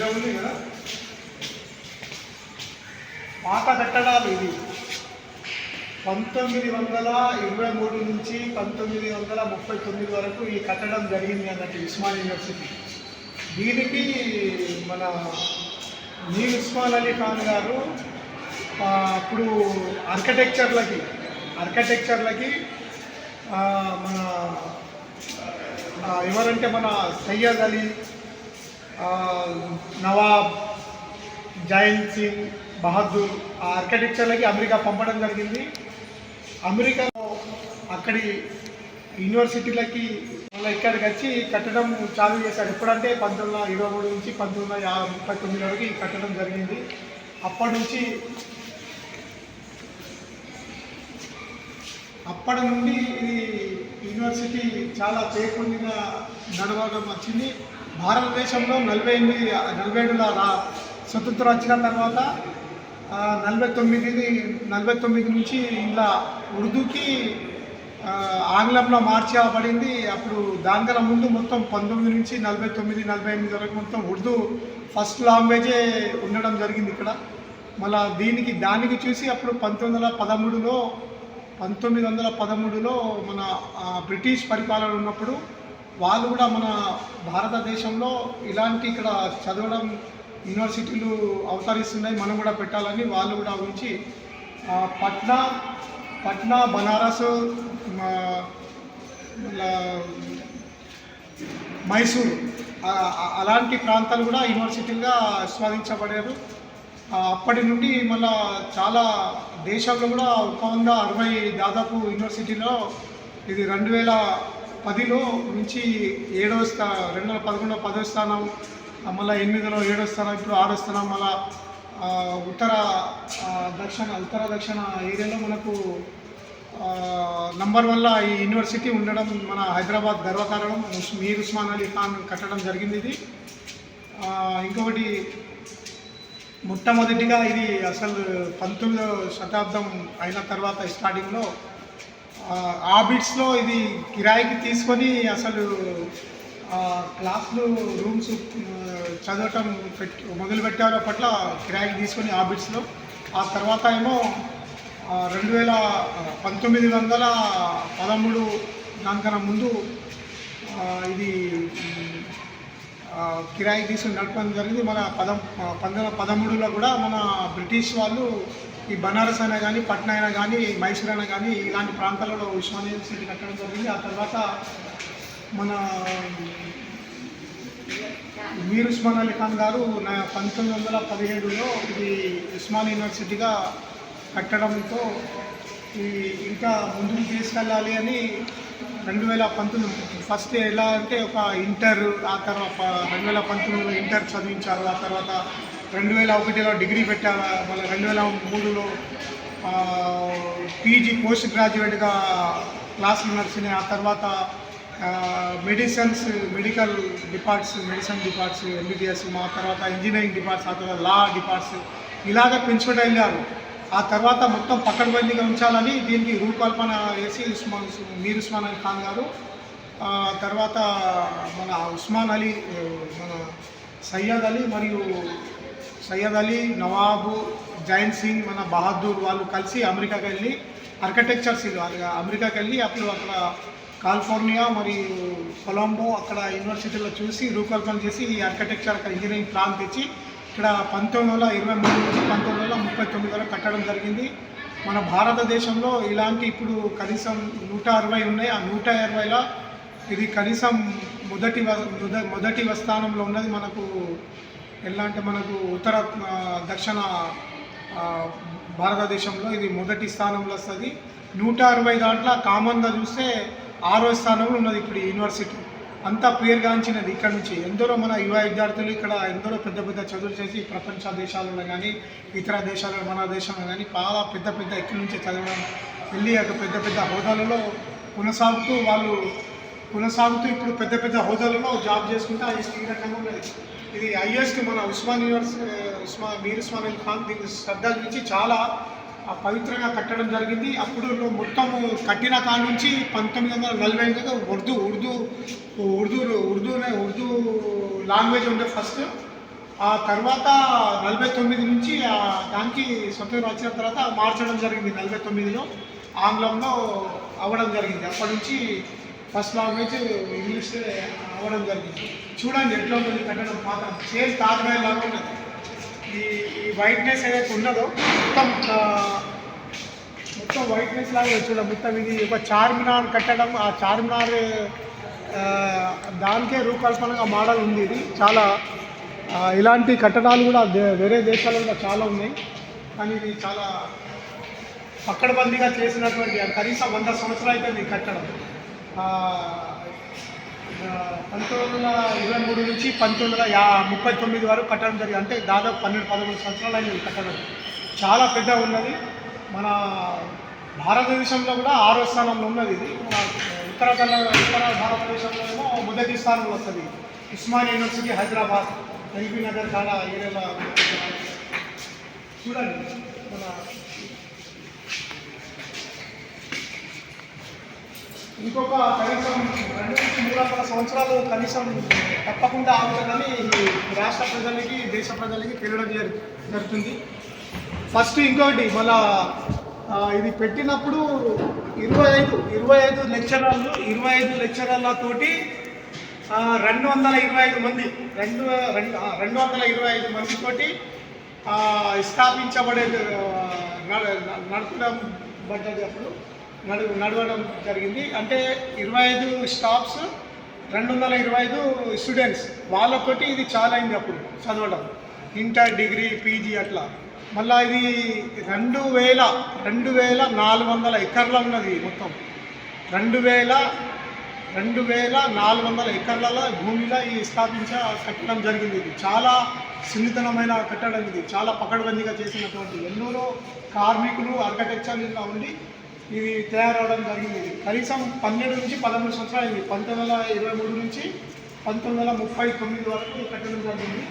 పెద్ద ఉంది కదా? పాత కట్టడాలు ఇది పంతొమ్మిది వందల ఇరవై మూడు నుంచి పంతొమ్మిది వందల ముప్పై తొమ్మిది వరకు ఈ కట్టడం జరిగింది అన్నట్టు ఉస్మాన్ యూనివర్సిటీ. దీనికి మన మీ ఉస్మాన్ అలీ ఖాన్ గారు ఇప్పుడు అప్పుడు ఆర్కిటెక్చర్లకి ఆర్కిటెక్చర్లకి మన ఎవరంటే మన సయ్యద్ అలీ నవాబ్ జైన్ సింగ్ బహదూర్ ఆ ఆర్కిటెక్చర్లకి అమెరికా పంపడం జరిగింది. అమెరికాలో అక్కడి యూనివర్సిటీలకి మళ్ళీ ఇక్కడికి వచ్చి కట్టడం చాలు చేశారు. ఎప్పుడంటే పంతొమ్మిది వందల ఇరవై మూడు నుంచి పంతొమ్మిది వందల యా- ముప్పై తొమ్మిది వరకు కట్టడం జరిగింది. అప్పటి నుంచి అప్పటి నుండి ఇది యూనివర్సిటీ చాలా పేర్కొందిన నడవడం వచ్చింది. భారతదేశంలో నలభై ఎనిమిది నలభై ఏడుల స్వతంత్రం వచ్చిన తర్వాత నలభై తొమ్మిది నలభై తొమ్మిది నుంచి ఇలా ఉర్దూకి ఆంగ్లంలో మార్చబడింది అప్పుడు దానికల ముందు మొత్తం పంతొమ్మిది నుంచి నలభై తొమ్మిది నలభై ఎనిమిది వరకు మొత్తం ఉర్దూ ఫస్ట్ లాంగ్వేజే ఉండడం జరిగింది ఇక్కడ. మళ్ళా దీనికి దానికి చూసి అప్పుడు పంతొమ్మిది వందల పదమూడులో పంతొమ్మిది వందల పదమూడులో మన బ్రిటిష్ పరిపాలన ఉన్నప్పుడు వాళ్ళు కూడా మన భారతదేశంలో ఇలాంటి ఇక్కడ చదవడం యూనివర్సిటీలు అవతరిస్తున్నాయి మనం కూడా పెట్టాలని వాళ్ళు కూడా ఉంచి పట్నా పట్నా బనారస్ మైసూరు అలాంటి ప్రాంతాలు కూడా యూనివర్సిటీలుగా ఆస్వాదించబడారు. అప్పటి నుండి మళ్ళా చాలా దేశాల్లో కూడా ఒక వంద అరవై దాదాపు యూనివర్సిటీలో ఇది రెండు వేల పదిలో నుంచి ఏడవ స్థా రెండు వేల పదకొండో పదవ స్థానం మళ్ళీ ఎనిమిదిలో ఏడవ స్థానం ఇప్పుడు ఆరో స్థానం మళ్ళా ఉత్తర దక్షిణ ఉత్తర దక్షిణ ఏరియాలో మనకు నంబర్ వల్ల ఈ యూనివర్సిటీ ఉండడం మన హైదరాబాద్ గర్వకారణం. మీర్ ఉస్మాన్ అలీ ఖాన్ కట్టడం జరిగింది ఇది. ఇంకొకటి మొట్టమొదటిగా ఇది అసలు పంతొమ్మిదవ శతాబ్దం అయిన తర్వాత స్టార్టింగ్లో ఆబిట్స్లో ఇది కిరాయికి తీసుకొని అసలు క్లాస్లు క్లాసులు రూమ్స్ చదవటం చదవటం మొదలు మొదలుపెట్టారు పట్ల కిరాయికి తీసుకొని ఆబిట్స్లో ఆ తర్వాత ఏమో రెండు వేల పంతొమ్మిది వందల పదమూడు దానికన్నా ముందు ఇది కిరాయికి కిరాయి తీసుకుని నడపడం జరిగింది. మన పదం పంతొమ్మిది పదమూడులో కూడా మన బ్రిటిష్ వాళ్ళు ఈ బనారస్ అయినా కానీ పట్నా అయినా కానీ మైసూర్ అయినా కానీ ఇలాంటి ప్రాంతాలలో ఉస్మాన్ యూనివర్సిటీ కట్టడం జరిగింది. ఆ తర్వాత మన మీర్ ఉస్మాన్ అలీ ఖాన్ గారు నా పంతొమ్మిది వందల పదిహేడులో ఇది ఉస్మాన్ యూనివర్సిటీగా కట్టడంతో ఈ ఇంకా ముందుకు తీసుకెళ్ళాలి అని రెండు వేల పంతొమ్మిది ఫస్ట్ ఎలా అంటే ఒక ఇంటర్ ఆ తర్వాత రెండు వేల పంతొమ్మిదిలో ఇంటర్ చదివించారు. ఆ తర్వాత రెండు వేల ఒకటిలో డిగ్రీ పెట్టారు మళ్ళీ రెండు వేల మూడులో పీజీ పోస్ట్ గ్రాడ్యుయేట్గా క్లాసులు నడిచినాయి ఆ తర్వాత medicines medical departs medicine departs MBBS మా తర్వాత ఇంజనీరింగ్ డిపార్ట్స్ ఆ తర్వాత లా డిపార్ట్స్ ఇలాగ పెంచుకుంటూ వెళ్ళారు. ఆ తర్వాత మొత్తం పకడ్బందీగా ఉంచాలని దీనికి రూపకల్పన వేసి ఉస్మాన్ మీర్ ఉస్మాన్ అలీ ఖాన్ గారు తర్వాత మన ఉస్మాన్ అలీ మన సయ్యద్ అలీ మరియు సయ్యద్ అలీ నవాబు జైన్ సింగ్ మన బహదూర్ వాళ్ళు కలిసి అమెరికాకి వెళ్ళి ఆర్కిటెక్చర్స్ ఇల్లు అమెరికాకి వెళ్ళి అప్పుడు అక్కడ కాలిఫోర్నియా మరియు కొలంబో అక్కడ యూనివర్సిటీలో చూసి రూపకల్పన చేసి ఈ ఆర్కిటెక్చర్ అక్కడ ఇంజనీరింగ్ ప్లాన్ తెచ్చి ఇక్కడ పంతొమ్మిది వందల ఇరవై మూడు నుంచి పంతొమ్మిది వందల ముప్పై తొమ్మిది వరకు కట్టడం జరిగింది. మన భారతదేశంలో ఇలాంటి ఇప్పుడు కనీసం నూట అరవై ఉన్నాయి. ఆ నూట అరవైలో ఇది కనీసం మొదటి వ- మొద- మొదటి స్థానంలో ఉన్నది మనకు ఎలా అంటే మనకు ఉత్తర దక్షిణ భారతదేశంలో ఇది మొదటి స్థానంలో వస్తుంది. నూట అరవై దాంట్లో కామన్గా చూస్తే ఆరో స్థానంలో ఉన్నది ఇప్పుడు యూనివర్సిటీ. అంతా పేరుగాంచినది ఇక్కడ నుంచి. ఎందరో మన యువ విద్యార్థులు ఇక్కడ ఎందరో పెద్ద పెద్ద చదువులు చేసి ప్రపంచ దేశాలలో కానీ ఇతర దేశాలలో మన దేశంలో కానీ చాలా పెద్ద పెద్ద ఇక్కడి నుంచే చదవడం వెళ్ళి అక్కడ పెద్ద పెద్ద హోదాలలో కొనసాగుతూ వాళ్ళు కొనసాగుతూ ఇప్పుడు పెద్ద పెద్ద హోదాలలో జాబ్ చేసుకుంటే ఈ ఈ రకంగా ఉన్నది. ఇది ఐఎస్కి మన ఉస్మాన్ యూనివర్స్ ఉస్మా మీర్ ఉస్మాన్ అలీ ఖాన్ దీన్ని శ్రద్ధ నుంచి చాలా పవిత్రంగా కట్టడం జరిగింది. అప్పుడు మొత్తము కట్టిన కాడ నుంచి పంతొమ్మిది వందల నలభై ఎనిమిదిలో ఉర్దూ ఉర్దూ ఉర్దూ ఉర్దూనే ఉర్దూ లాంగ్వేజ్ ఉండే ఫస్ట్. ఆ తర్వాత నలభై తొమ్మిది నుంచి దానికి స్వతంత్రం వచ్చిన తర్వాత మార్చడం జరిగింది నలభై తొమ్మిదిలో. ఆంగ్లంలో అవ్వడం జరిగింది. అప్పటి నుంచి ఫస్ట్ లాంగ్వేజ్ ఇంగ్లీష్ అవ్వడం జరిగింది. చూడండి ఎట్లా ఉంటుంది కట్టడం పాత సేమ్ తాజ్మహల్ లాగా ఉన్నది. ఈ ఈ వైట్నెస్ ఏదైతే ఉన్నదో మొత్తం మొత్తం వైట్నెస్ లాగా చూడండి. మొత్తం ఇది ఒక చార్మినార్ కట్టడం ఆ చార్మినార్ దానికే రూపకల్పనగా మోడల్ ఉంది ఇది. చాలా ఇలాంటి కట్టడాలు కూడా వేరే దేశాల్లో కూడా చాలా ఉన్నాయి. కానీ ఇది చాలా పక్కడబందీగా చేసినటువంటి కనీసం వంద సంవత్సరాలు అయితే ఈ కట్టడం. పంతొమ్మిది వందల ఇరవై మూడు నుంచి పంతొమ్మిది వందల యా ముప్పై తొమ్మిది వరకు కట్టడం జరిగింది. అంటే దాదాపు పన్నెండు పదమూడు సంవత్సరాలు అయింది కట్టడం. చాలా పెద్ద ఉన్నది. మన భారతదేశంలో కూడా ఆరో స్థానంలో ఉన్నది ఇది. మన ఉత్తర ఉత్తర భారతదేశంలో ఏమో మొదటి స్థానంలో వస్తుంది. ఉస్మానియా యూనివర్సిటీ హైదరాబాద్ ఎల్బీ నగర్ చాలా ఏరియాలో చూడండి. మన ఇంకొక కనీసం రెండు నుంచి మూడు వందల సంవత్సరాలు కనీసం తప్పకుండా ఆగుతుందని ఈ రాష్ట్ర ప్రజలకి దేశ ప్రజలకి తెలియడం జరుగుతుంది. ఫస్ట్ ఇంకోటి మళ్ళా ఇది పెట్టినప్పుడు ఇరవై ఐదు ఇరవై ఐదు లెక్చరర్లు ఇరవై ఐదు లెక్చరర్లతోటి రెండు వందల ఇరవై ఐదు మంది రెండు రెండు రెండు వందల ఇరవై ఐదు మందితోటి స్థాపించబడే స్థాపించబడేది నడపడం పడ్డది అప్పుడు. నడు నడవడం జరిగింది. అంటే ఇరవై ఐదు స్టాఫ్స్ రెండు వందల ఇరవై ఐదు స్టూడెంట్స్ వాళ్ళతోటి ఇది చాలా అయింది అప్పుడు చదవడం. ఇంటర్ డిగ్రీ పీజీ అట్లా. మళ్ళీ ఇది రెండు వేల రెండు వేల నాలుగు వందల ఎకర్ల ఉన్నది మొత్తం. రెండు వేల రెండు వేల నాలుగు వందల ఎకర్లలో భూమిలో ఈ స్థాపించ కట్టడం జరిగింది ఇది. చాలా సున్నితనమైన కట్టడం ఇది. చాలా పకడ్బందీగా చేసినటువంటి ఎన్నో కార్మికులు ఆర్కిటెక్చర్ ఉండి ఇది తయారవడం జరిగింది. కనీసం పన్నెండు నుంచి పదమూడు సంవత్సరాలు అయింది. పంతొమ్మిది వందల ఇరవై మూడు నుంచి పంతొమ్మిది వందల ముప్పై తొమ్మిది వరకు కట్టడం జరిగింది.